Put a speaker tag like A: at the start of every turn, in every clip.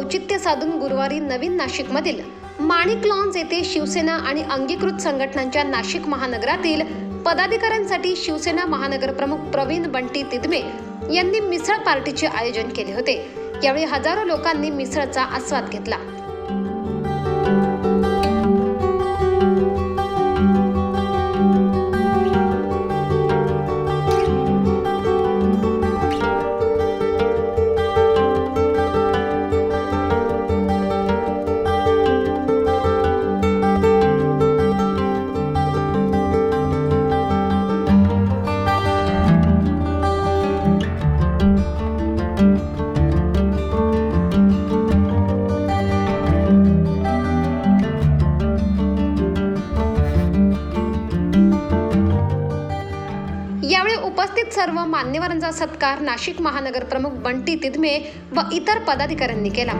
A: औचित्य साधून गुरुवारी नवीन नाशिकमधील माणिक लॉन्स येथे शिवसेना आणि अंगीकृत संघटनांच्या नाशिक महानगरातील पदाधिकाऱ्यांसाठी शिवसेना महानगरप्रमुख प्रवीण बंटी तिदमे यांनी मिसळ पार्टीचे आयोजन केले होते. यावेळी हजारो लोकांनी मिसळचा आस्वाद घेतला. उपस्थित सर्व मान्यवरांचा सत्कार नाशिक महानगर प्रमुख बंटी तिदमे व इतर पदाधिकाऱ्यांनी केला.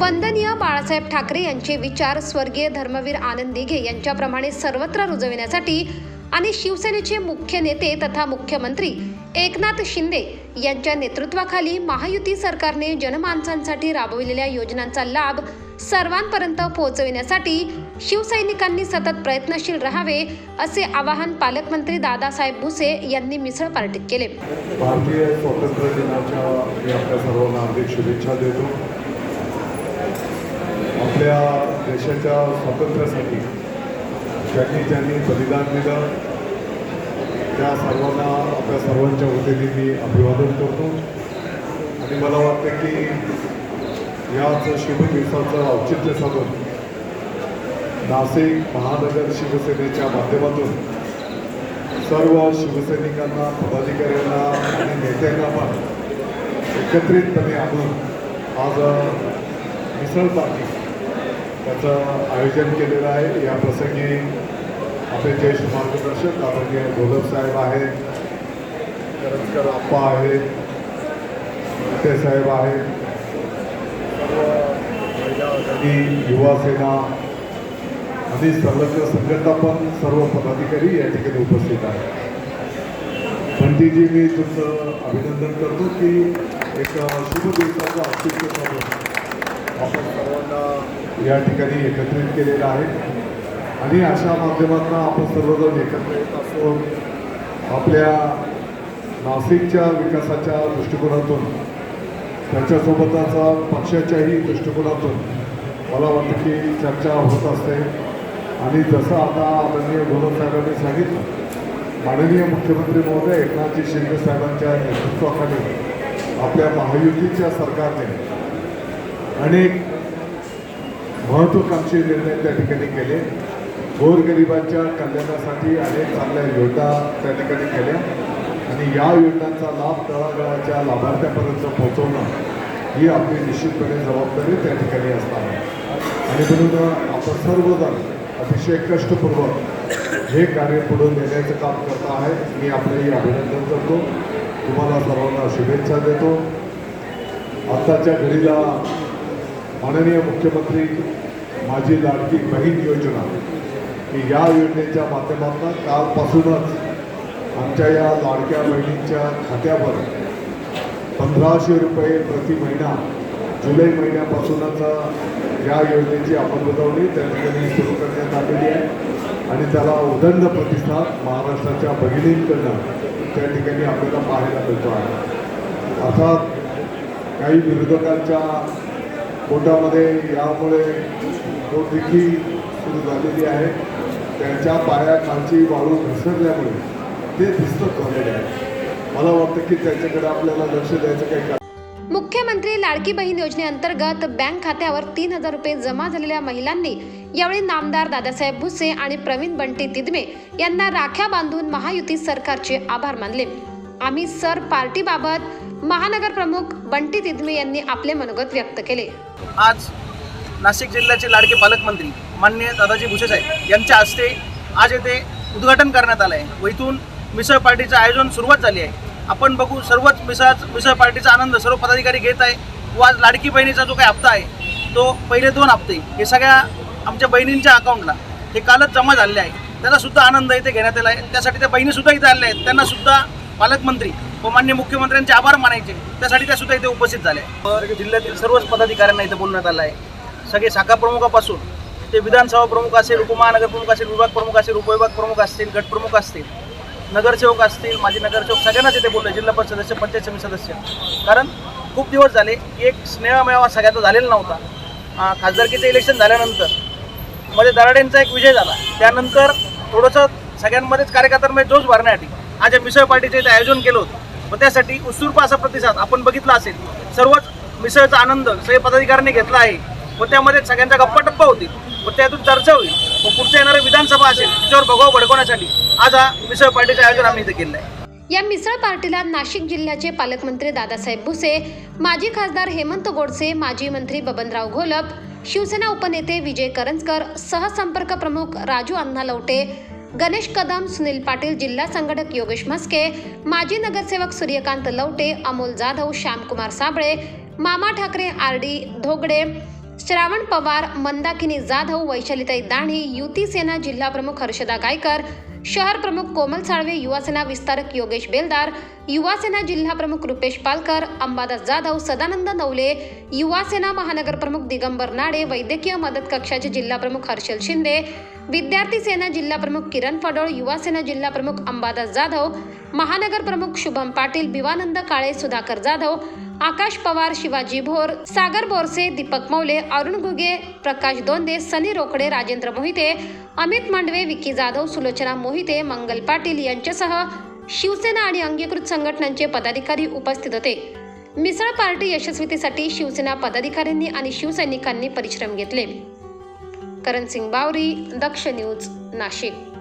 A: वंदनीय बाळासाहेब ठाकरे यांचे विचार स्वर्गीय धर्मवीर आनंद दिघे यांच्याप्रमाणे सर्वत्र रुजविण्यासाठी आणि शिवसेनेचे मुख्य नेते तथा मुख्यमंत्री एकनाथ शिंदे यांच्या नेतृत्वाखाली महायुती सरकारने जनमानसांसाठी राबविलेल्या योजनांचा लाभ सर्वांपर्यंत पोहोचविण्यासाठी शिवसैनिकांनी सतत प्रयत्नशील राहावे असे आवाहन पालकमंत्री दादासाहेब भुसे यांनी मिसळ पार्टीत केले.
B: भारतीय स्वातंत्र्य दिनाच्या मी आपल्या सर्वांना हार्दिक शुभेच्छा देतो. आपल्या देशाच्या स्वातंत्र्यासाठी ज्यांनी ज्यांनी बलिदान दिलं त्या सर्वांना आपल्या सर्वांच्या वतीने मी अभिवादन करतो. आणि मला वाटतं की याच शुभ दिवसाचं औचित्य साधून नाशिक महानगर शिवसेनेच्या माध्यमातून सर्व शिवसैनिकांना पदाधिकाऱ्यांना आणि नेत्यांना पण एकत्रितपणे आणून आज मिसळ पार्टी त्याचं आयोजन केलेलं आहे. या प्रसंगी आपले ज्येष्ठ मार्गदर्शक आरोग्य गोलक साहेब आहेत करंजकर आप्पा आहेत मोठे साहेब आहेत सर्व महिला युवा सेना आणि संलग्न संघटना पण सर्व पदाधिकारी या ठिकाणी उपस्थित आहेत. बंटीजी मी तुमचं अभिनंदन करतो की एक शुभ दिवसाचं औचित्य आपण सर्वांना या ठिकाणी एकत्रित केलेलं आहे. आणि अशा माध्यमातून आपण सर्वजण एकत्र येत असून आपल्या नाशिकच्या विकासाच्या दृष्टिकोनातून त्याच्यासोबतचा पक्षाच्याही दृष्टिकोनातून मला वाटतं की चर्चा होत असते. आणि जसं आता आदरणीय गोलक साहेबांनी सांगितलं माननीय मुख्यमंत्री महोदय एकनाथजी शिंदे साहेबांच्या नेतृत्वाखाली आपल्या महायुतीच्या सरकारने अनेक महत्त्वाकांक्षी निर्णय त्या ठिकाणी केले. गोरगरिबांच्या कल्याणासाठी अनेक चांगल्या योजना त्या ठिकाणी केल्या आणि या योजनांचा लाभ तळागाळाच्या लाभार्थ्यापर्यंत पोहोचवणं ही आपली निश्चितपणे जबाबदारी त्या ठिकाणी असणार. आहे आणि म्हणून आपण सर्वजण अतिशय कष्टपूर्वक हे कार्य पुढे नेण्याचं काम करत आहे. मी आपलंही अभिनंदन करतो. तुम्हाला सर्वांना शुभेच्छा देतो. आत्ताच्या घडीला माननीय मुख्यमंत्री माझी लाडकी बहीण योजना की या योजनेच्या माध्यमातून कालपासूनच आमच्या या लाडक्या बहिणींच्या खात्यावर पंधराशे रुपये प्रति महिना जुलै महिन्यापासूनच या योजनेची अंमलबजावणी त्या ठिकाणी सुरू करण्यात आलेली आहे. आणि त्याला उदंड प्रतिसाद महाराष्ट्राच्या भगिनींकडनं त्या ठिकाणी आपल्याला पाहायला मिळतो आहे. अर्थात काही विरोधकांच्या पोटामध्ये यामुळे पोटदेखी सुरू झालेली आहे. त्यांच्या पायाखालची वाळू घसरल्यामुळे ते दिसत झालेले आहे. मला वाटतं की त्याच्याकडे आपल्याला लक्ष द्यायचं काही कारण.
A: मुख्यमंत्री लाडकी बहीण योजनेअंतर्गत बँक खात्यावर तीन हजार रुपये जमा झालेल्या महिलांनी यावेळी नामदार दादासाहेब भुसे आणि प्रवीण बंटी तिदमे यांना राख्या बांधून महायुती सरकारचे आभार मानले. आम्ही सर पार्टीबाबत महानगर प्रमुख बंटी तिदमे यांनी आपले मनोगत व्यक्त केले.
C: आज नाशिक जिल्ह्याचे लाडके पालकमंत्री माननीय दादाजी भुसे साहेब यांच्या हस्ते आज येथे उद्घाटन करण्यात आलं आहे. व इथून मिसळ पार्टीचं आयोजन सुरुवात झाली आहे. आपण बघू सर्वच मिसळ मिसळ पार्टीचा आनंद सर्व पदाधिकारी घेत आहे व आज लाडकी बहिणीचा जो काही हप्ता आहे तो पहिले दोन हप्ते हे सगळ्या आमच्या बहिणींच्या अकाउंटला हे कालच जमा झालेले आहे. त्याचा सुद्धा आनंद इथे घेण्यात आला आहे. त्यासाठी त्या बहिणीसुद्धा इथे आलेल्या आहेत. त्यांना सुद्धा पालकमंत्री व मान्य मुख्यमंत्र्यांचे आभार मानायचे. त्यासाठी त्या सुद्धा इथे उपस्थित झाल्या आहे. जिल्ह्यातील सर्वच पदाधिकाऱ्यांना इथे बोलण्यात आलं आहे. सगळे शाखा प्रमुखापासून ते विधानसभा प्रमुख असेल उपमहानगर प्रमुख असेल विभाग प्रमुख असेल उपविभाग प्रमुख असतील गटप्रमुख असतील नगरसेवक असतील माजी नगरसेवक सगळ्यांनाच इथे बोललो जिल्हा परिषद सदस्य पंचायत समिती सदस्य. कारण खूप दिवस झाले की एक स्नेहमेवा सगळ्याचा झालेला नव्हता. खासदारकीचं इलेक्शन झाल्यानंतरमध्ये दराडेंचा एक विजय झाला. त्यानंतर थोडंसं सगळ्यांमध्येच कार्यकर्त्यांमध्ये जोश भरण्यासाठी आज या मिसळ पार्टीचं इथे आयोजन केलं होतं. व त्यासाठी उत्सुर्प असा प्रतिसाद आपण बघितला असेल. सर्वच मिसळचा आनंद सगळे पदाधिकाऱ्यांनी घेतला आहे. मग त्यामध्ये सगळ्यांचा गप्पा टप्पा होतील. मग त्यातून चर्चा होईल. मग पुढच्या येणाऱ्या विधानसभा असेल त्याच्यावर भगवा भडकवण्यासाठी. आज हा मिसळ पार्टीचं आयोजन आम्ही इथे केलं आहे
A: या मिसळ पार्टीला नाशिक जिल्ह्याचे पालकमंत्री दादासाहेब भुसे माजी खासदार हेमंत गोडसे माजी मंत्री बबनराव घोलप शिवसेना उपनेते विजय करंजकर सहसंपर्क प्रमुख राजू अण्णा लवटे गणेश कदम सुनील पाटील जिल्हा संघटक योगेश म्हस्के माजी नगरसेवक सूर्यकांत लवटे अमोल जाधव श्यामकुमार साबळे मामा ठाकरे आर डी धोगडे श्रावण पवार मंदाकिनी जाधव वैशालीताई दाणे युती सेना जिल्हा प्रमुख हर्षदा गायकर शहर प्रमुख कोमल साळवे युवासेना विस्तारक योगेश बेलदार युवासेना जिल्हा प्रमुख रुपेश पालकर अंबादास जाधव सदानंद नवले युवासेना महानगर प्रमुख दिगंबर नाडे वैद्यकीय मदत कक्षाचे जिल्हा प्रमुख हर्षल शिंदे विद्यार्थी सेना जिल्हा प्रमुख किरण फडोळ युवासेना जिल्हा प्रमुख अंबादास जाधव महानगर प्रमुख शुभम पाटील भिवानंद काळे सुधाकर जाधव आकाश पवार शिवाजी भोर सागर बोरसे दीपक मौले अरुण घुगे प्रकाश दोंदे सनी रोकडे राजेंद्र मोहिते अमित मांडवे विकी जाधव सुलोचना मोहिते मंगल पाटील यांच्यासह शिवसेना आणि अंगीकृत संघटनांचे पदाधिकारी उपस्थित होते. मिसळ पार्टी यशस्वीतेसाठी शिवसेना पदाधिकाऱ्यांनी आणि शिवसैनिकांनी परिश्रम घेतले. करण सिंग बावरी दक्ष न्यूज नाशिक.